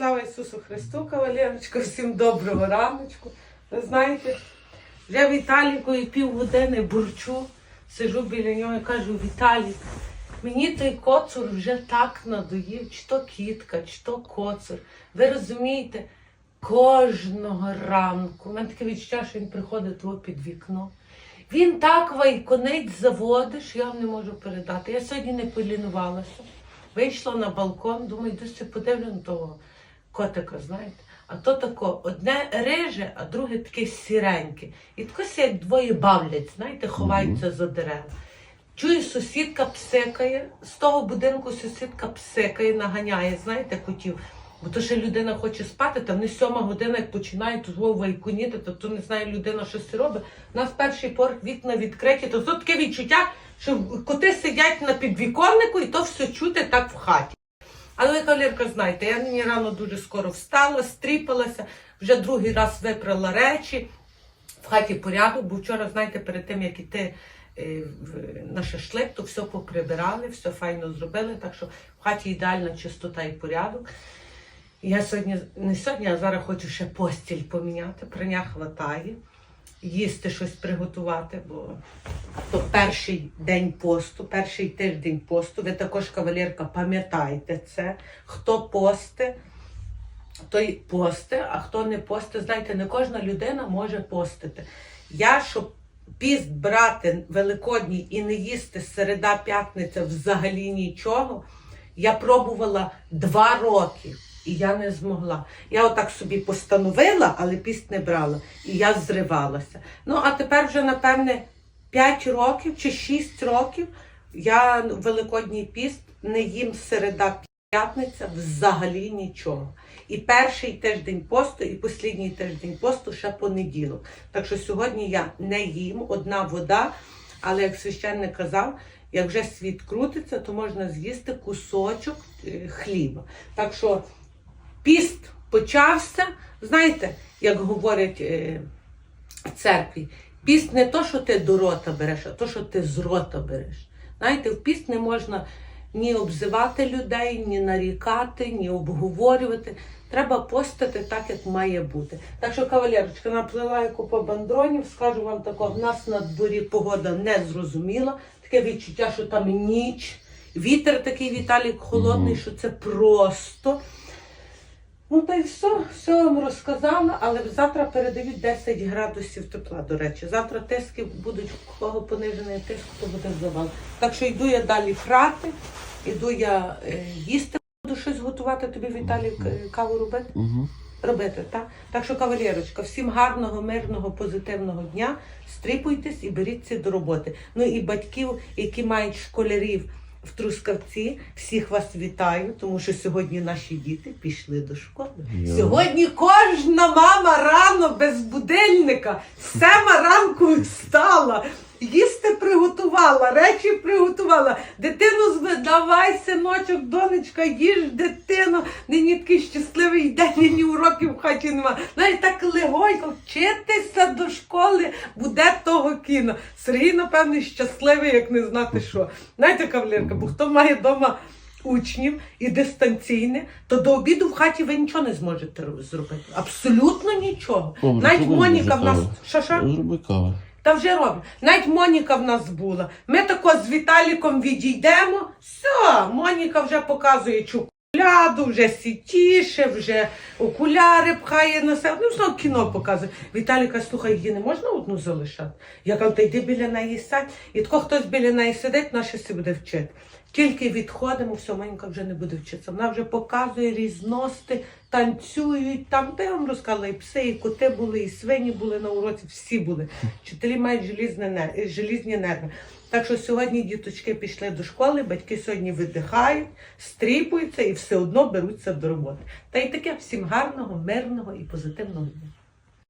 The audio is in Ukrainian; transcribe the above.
Слава Ісусу Христу, кавалерочка, всім доброго раночку. Ви знаєте, вже Віталікою півгодини бурчу, сижу біля нього і кажу, Віталік, мені той коцур вже так надоїв, чи то кітка, чи то коцур. Ви розумієте, кожного ранку, у мене таке відчуття, що він приходить того під вікно. Він так вайконить заводить, що я вам не можу передати. Я сьогодні не полінувалася. Вийшла на балкон, думаю, це подивлю на того котика, знаєте. А то тако, одне реже, а друге таке сіреньке. І тако ся як двоє бавлять, знаєте, ховаються за дерева. Чую, сусідка псикає, з того будинку сусідка псикає, наганяє, знаєте, котів. Бо то ще людина хоче спати, там не сьома година, як починає тут вайконіти, то, то не знає людина, що це робить. У нас перший поверх вікна відкриті, то тут таке відчуття, що коти сидять на підвіконнику і то все чути так в хаті. Але ви, кавалерка, знаєте, я нині рано дуже скоро встала, стріпалася, вже другий раз випрала речі. В хаті порядок, бо вчора, знаєте, перед тим, як іти е, на шашлик, то все поприбирали, все файно зробили, так що в хаті ідеальна чистота і порядок. Я сьогодні, не сьогодні, а зараз хочу ще постіль поміняти, прання хватає, їсти щось приготувати, бо то перший день посту, перший тиждень посту. Ви також, кавалерка, пам'ятайте це. Хто пости, той пости, а хто не пости, знаєте, не кожна людина може постити. Я, щоб піст брати великодній і не їсти середа п'ятниця взагалі нічого, я пробувала два роки. І я не змогла. Я отак собі постановила, але піст не брала. І я зривалася. Ну, а тепер вже, напевне, 5 років чи 6 років я Великодній піст не їм середа п'ятниця взагалі нічого. І перший тиждень посту, і послідній тиждень посту ще понеділок. Так що сьогодні я не їм, одна вода, але як священник казав, як вже світ крутиться, то можна з'їсти кусочок е, хліба. Так що піст почався. Знаєте, як говорять е, в церкві, піст не то, що ти до рота береш, а то, що ти з рота береш. Знаєте, в піст не можна ні обзивати людей, ні нарікати, ні обговорювати. Треба постити так, як має бути. Так що, кавалерочка, наплила я купа бандронів, скажу вам тако, в нас на дворі погода не зрозуміла. Таке відчуття, що там ніч. Вітер такий Віталік холодний, що це просто. Ну та й все, все вам розказала, але завтра передають 10 градусів тепла, до речі. Завтра тиски будуть, у кого понижений тиск, то буде завал. Так що йду я далі фрати, йду я е, їсти, буду щось готувати тобі, Віталій, к- каву робити. Угу. Робити, так? Так що, кавалерочка, всім гарного, мирного, позитивного дня. Стріпуйтесь і беріться до роботи. Ну і батьків, які мають школярів в Трускавці, всіх вас вітаю, тому що сьогодні наші діти пішли до школи. Сьогодні кожна мама будильника, сема ранку встала. Їсти приготувала, речі приготувала. Дитину зве, давай, синочок, донечка, їж дитину. Нині такий щасливий день, ні уроків в хаті нема. Навіть так легонько вчитися до школи буде того кіно. Сергій, напевно, щасливий, як не знати що. Знаєте, кавалерка, бо хто має вдома учнів і дистанційне, то до обіду в хаті ви нічого не зможете зробити. Абсолютно нічого. Навіть Моніка в нас. Що? Зроби каву. Та вже роблю. Навіть Моніка в нас була. Ми тако з Віталіком відійдемо. Все, Моніка вже показує чоколяду, вже сітіше, вже окуляри пхає на себе. Ну, все кіно показує. Віталіка, слухай, її не можна одну залишати. Я кажу, та йди біля неї сядь. І тако хтось біля неї сидить, наша си буде вчити. Тільки відходимо, все, Моніка вже не буде вчитися. Вона вже показує різности, танцюють там. Та я вам розказала, і пси, і коти були, і свині були на уроці, всі були. Вчителі мають желізні нерви. Так що сьогодні діточки пішли до школи, батьки сьогодні видихають, стріпуються і все одно беруться до роботи. Та й таке всім гарного, мирного і позитивного дня.